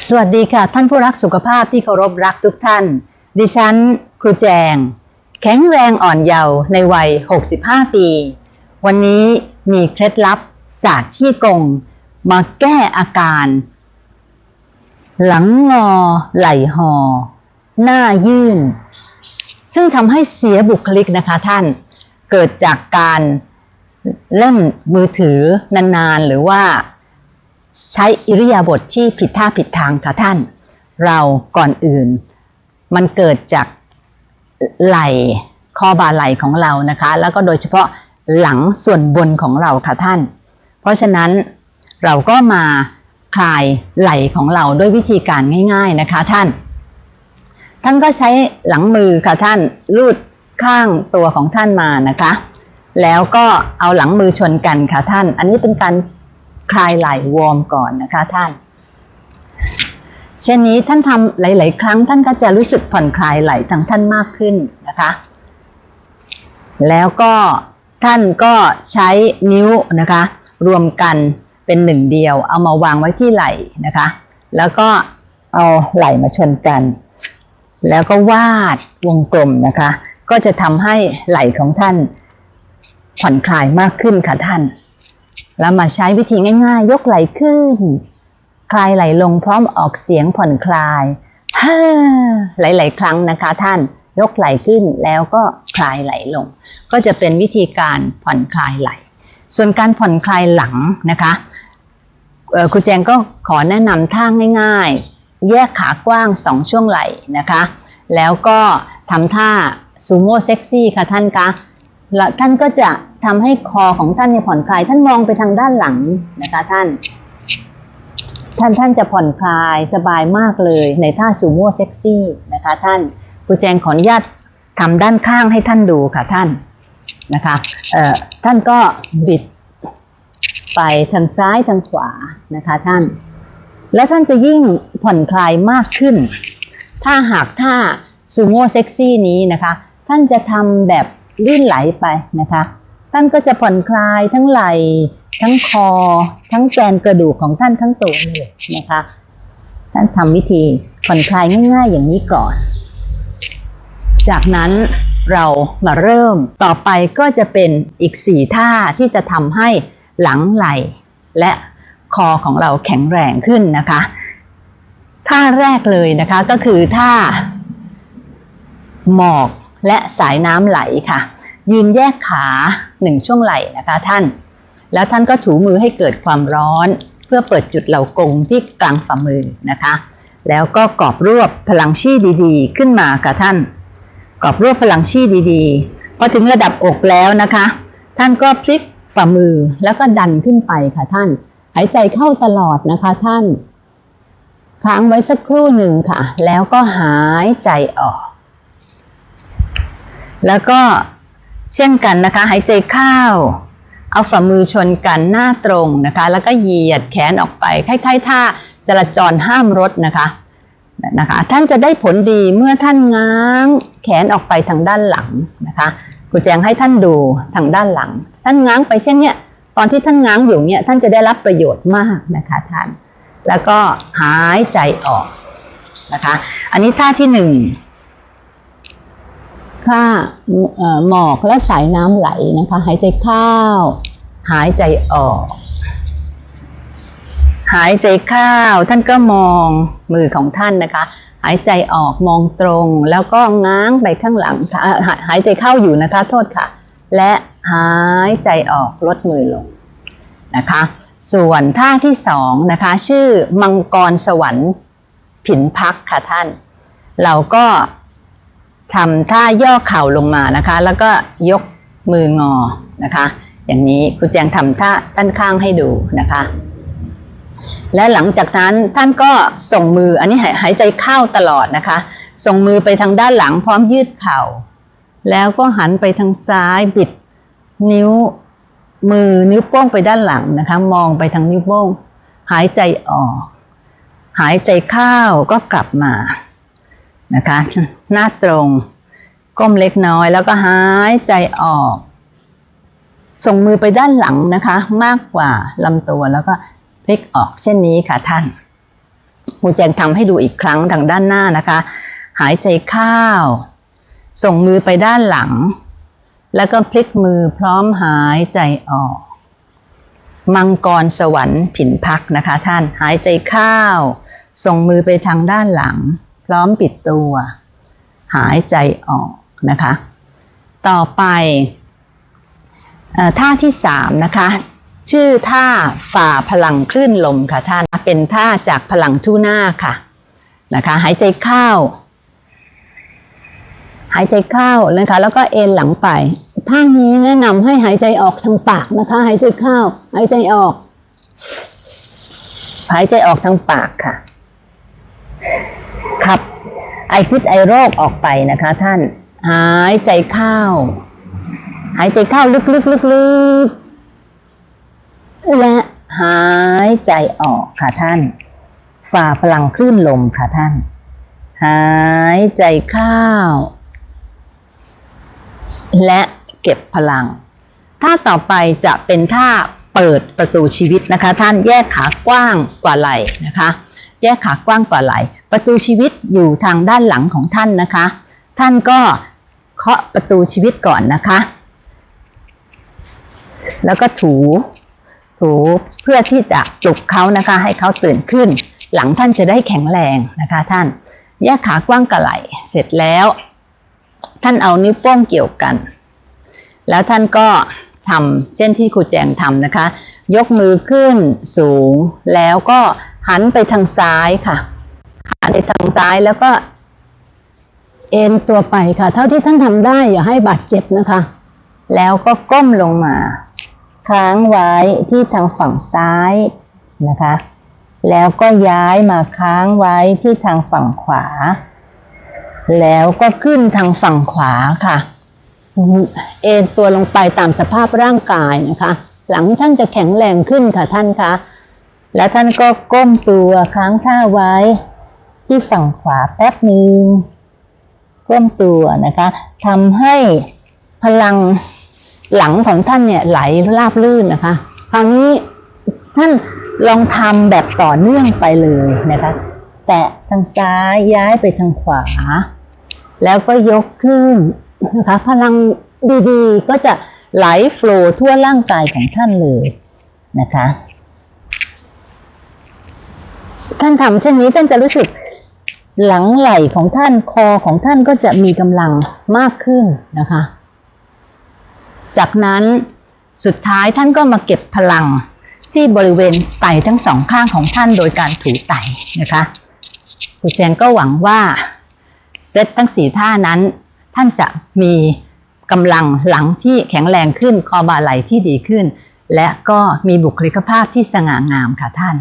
สวัสดีค่ะ ท่านผู้รักสุขภาพที่เคารพรักทุกท่าน ดิฉัน ครูแจง แข็งแรงอ่อนเยาว์ในวัย 65 ปี วันนี้มีเคล็ดลับศาสตร์ชี้กง มาแก้อาการ หลังงอ ไหลหอ หน้ายื่น ซึ่งทำให้เสียบุคลิกนะคะท่าน เกิดจากการเล่นมือถือนานๆ หรือว่า ใช้อิริยาบถทที่ผิดท่าผิดทางค่ะท่าน เราก่อนอื่น มันเกิดจากไหล่คอบ่าไหล่ของเรานะคะ แล้วก็โดยเฉพาะหลังส่วนบนของเราค่ะท่าน เพราะฉะนั้นเราก็มาคลายไหล่ของเราด้วยวิธีการง่าย ๆนะคะท่าน ท่านก็ใช้หลังมือค่ะท่านลูดข้างตัวของท่านมานะคะ แล้วก็เอาหลังมือชนกันค่ะท่าน อันนี้เป็นการ คลายไหล่วอร์มก่อนนะคะท่าน เช่นนี้ท่านทำหลาย ๆ ครั้งท่านก็จะรู้สึกผ่อนคลายไหล่ทางท่านมากขึ้นนะคะ แล้วก็ท่านก็ใช้นิ้วนะคะ รวมกันเป็นหนึ่งเดียว เอามาวางไว้ที่ไหล่นะคะ แล้วก็เอาไหล่มาชนกัน แล้วก็วาดวงกลมนะคะ ก็จะทำให้ไหล่ของท่านผ่อนคลายมากขึ้นค่ะท่าน แล้วมาใช้วิธีง่ายๆ ยกไหล่ขึ้น คลายไหลลงพร้อมออกเสียงผ่อนคลายฮ่าหลายๆ ครั้งนะคะท่านยกไหล่ขึ้นแล้วก็คลายไหลลง ก็จะเป็นวิธีการผ่อนคลายไหลส่วนการผ่อนคลายหลังนะคะครูแจงก็ขอแนะนำท่าง่ายๆ แยกขากว้างสองช่วงไหล่นะคะ แล้วก็ทำท่าซูโม่เซ็กซี่ค่ะท่านคะ แล้วท่านก็จะทำให้คอของท่านเนี่ยผ่อนคลาย ท่านมองไปทางด้านหลังนะคะท่าน ท่านท่านจะผ่อนคลายสบายมากเลยในท่าซูโม่เซ็กซี่นะคะท่านครูแจงขออนุญาตทำด้านข้างให้ท่านดูค่ะท่านนะคะเอ่อท่านก็บิดไปทางซ้ายทางขวานะคะท่าน และท่านจะยิ่งผ่อนคลายมากขึ้น ถ้าหากท่าซูโม่เซ็กซี่นี้นะคะ ท่านจะทำแบบ ลื่นไหลไปนะคะ ท่านก็จะผ่อนคลายทั้งไหล่ทั้งคอ ทั้งแกนกระดูกของท่านทั้งตัวเลยนะคะ ท่านทำวิธีผ่อนคลายง่าย ๆ อย่างนี้ก่อน จากนั้นเรามาเริ่มต่อไปก็จะเป็นอีกสี่ท่าที่จะทำให้หลังไหล่และคอของเราแข็งแรงขึ้นนะคะ ท่าแรกเลยนะคะก็คือท่าหมอก และสายน้ำไหลค่ะ ยืนแยกขาหนึ่งช่วงไหล่นะคะท่าน แล้วท่านก็ถูมือให้เกิดความร้อน เพื่อเปิดจุดเหล่ากงที่กลางฝ่ามือนะคะ แล้วก็กรอบรวบพลังชี่ดีๆ ขึ้นมาค่ะท่านกรอบรวบพลังชี่ดีๆพอถึงระดับอกแล้วนะคะ ท่านก็พลิกฝ่ามือแล้วก็ดันขึ้นไปค่ะท่าน หายใจเข้าตลอดนะคะท่านค้างไว้สักครู่หนึ่งค่ะ แล้วก็หายใจออก แล้วก็เช่นกันนะคะ หายใจเข้า เอาฝ่ามือชนกันหน้าตรงนะคะ แล้วก็เหยียดแขนออกไปคล้ายๆท่าจราจรห้ามรถนะคะนะคะ ท่านจะได้ผลดีเมื่อท่านง้างแขนออกไปทางด้านหลังนะคะครูแจงให้ท่านดูทางด้านหลัง ท่านง้างไปเช่นเนี้ยตอนที่ท่านง้างอยู่เนี่ยท่านจะได้รับประโยชน์มากนะคะท่าน แล้วก็หายใจออกนะคะ อันนี้ท่าที่หนึ่ง ค่าหมอกและสายน้ำไหลนะคะ หายใจเข้า หายใจออก หายใจเข้าท่านก็มองมือของท่านนะคะ หายใจออกมองตรง แล้วก็ง้างไปข้างหลัง หาหายใจเข้าอยู่นะคะ โทษค่ะ และหายใจออกลดมือลงนะคะ ส่วนท่าที่สองนะคะ ชื่อมังกรสวรรค์ผินพักค่ะท่าน เราก็ ทำท่าย่อเข่าลงมานะคะ แล้วก็ยกมืองอนะคะ อย่างนี้ครูแจงทำท่าด้านข้างให้ดูนะคะ และหลังจากนั้นท่านก็ส่งมืออันนี้หายหายใจเข้าตลอดนะคะ ส่งมือไปทางด้านหลังพร้อมยืดเข่า แล้วก็หันไปทางซ้ายบิดนิ้วมือนิ้วโป้งไปด้านหลังนะคะ มองไปทางนิ้วโป้ง หายใจออก หายใจเข้าก็กลับมา นะคะ หน้าตรง ก้มเล็กน้อย แล้วก็หายใจออก ส่งมือไปด้านหลังนะคะ มากกว่าลำตัวแล้วก็พลิกออกเช่นนี้ค่ะท่านครูแจงทำให้ดูอีกครั้งทางด้านหน้านะคะ หายใจเข้าส่งมือไปด้านหลัง แล้วก็พลิกมือพร้อมหายใจออก มังกรสวรรค์ผินพักนะคะท่านหายใจเข้าส่งมือไปทางด้านหลัง พร้อมปิดตัว หายใจออกนะคะ ต่อไปท่าที่สามนะคะชื่อท่าฝ่าพลังคลื่นลมค่ะท่านเป็นท่าจากพลังทูน่าค่ะนะคะหายใจเข้า หายใจเข้านะคะแล้วก็เอ็นหลังไปท่านี้แนะนำให้หายใจออกทางปากนะคะ หายใจเข้า หายใจออก หายใจออกทางปากค่ะ ไอพิษไอโรคออกไปนะคะท่าน หายใจเข้า หายใจเข้าลึกๆลึกๆและหายใจออกค่ะท่าน ฝ่าพลังคลื่นลมค่ะท่าน หายใจเข้าและเก็บพลัง ท่าต่อไปจะเป็นท่าเปิดประตูชีวิตนะคะ ท่านแยกขากว้างกว่าไหล่นะคะ แยกขากว้างกว่าไหล ประตูชีวิตอยู่ทางด้านหลังของท่านนะคะ ท่านก็เคาะประตูชีวิตก่อนนะคะ แล้วก็ถู ถูเพื่อที่จะปลุกเขานะคะ ให้เขาตื่นขึ้น หลังท่านจะได้แข็งแรงนะคะ ท่าน แยกขากว้างกว่าไหล เสร็จแล้ว ท่านเอานิ้วโป้งเกี่ยวกัน แล้วท่านก็ทำเช่นที่ครูแจงทำนะคะ ยกมือขึ้นสูง แล้วก็หันไปทางซ้ายค่ะ หันไปทางซ้ายแล้วก็ เอ็นตัวไปค่ะ เท่าที่ท่านทำได้อย่าให้บาดเจ็บนะคะ แล้วก็ก้มลงมา ค้างไว้ที่ทางฝั่งซ้ายนะคะ แล้วก็ย้ายมาค้างไว้ที่ทางฝั่งขวา แล้วก็ขึ้นทางฝั่งขวาค่ะ เอ็นตัวลงไปตามสภาพร่างกายนะคะ หลังท่านจะแข็งแรงขึ้นค่ะท่านคะ แล้วท่านก็ก้มตัวค้างท่าไว้ ที่ฝั่งขวาแป๊บหนึ่งก้มตัวนะคะทำให้พลังหลังของท่านเนี่ยไหลราบลื่นนะคะ คราวนี้ท่านลองทำแบบต่อเนื่องไปเลยนะคะ แตะทางซ้ายย้ายไปทางขวา แล้วก็ยกขึ้นนะคะ พลังดีๆก็จะ ไหลโฟลทั่วร่างกายของท่านเลยนะคะ ท่านทำเช่นนี้ท่านจะรู้สึกหลังไหล่ของท่านคอของท่านก็จะมีกำลังมากขึ้นนะคะ จากนั้นสุดท้ายท่านก็มาเก็บพลังที่บริเวณไตทั้งสองข้างของท่านโดยการถูไตนะคะครูแจงก็หวังว่าเซตทั้งสี่ท่านั้น ท่านจะมี กำลังหลังที่แข็งแรงขึ้น คอบ่าไหล่ที่ดีขึ้น และก็มีบุคลิกภาพที่สง่างามค่ะท่าน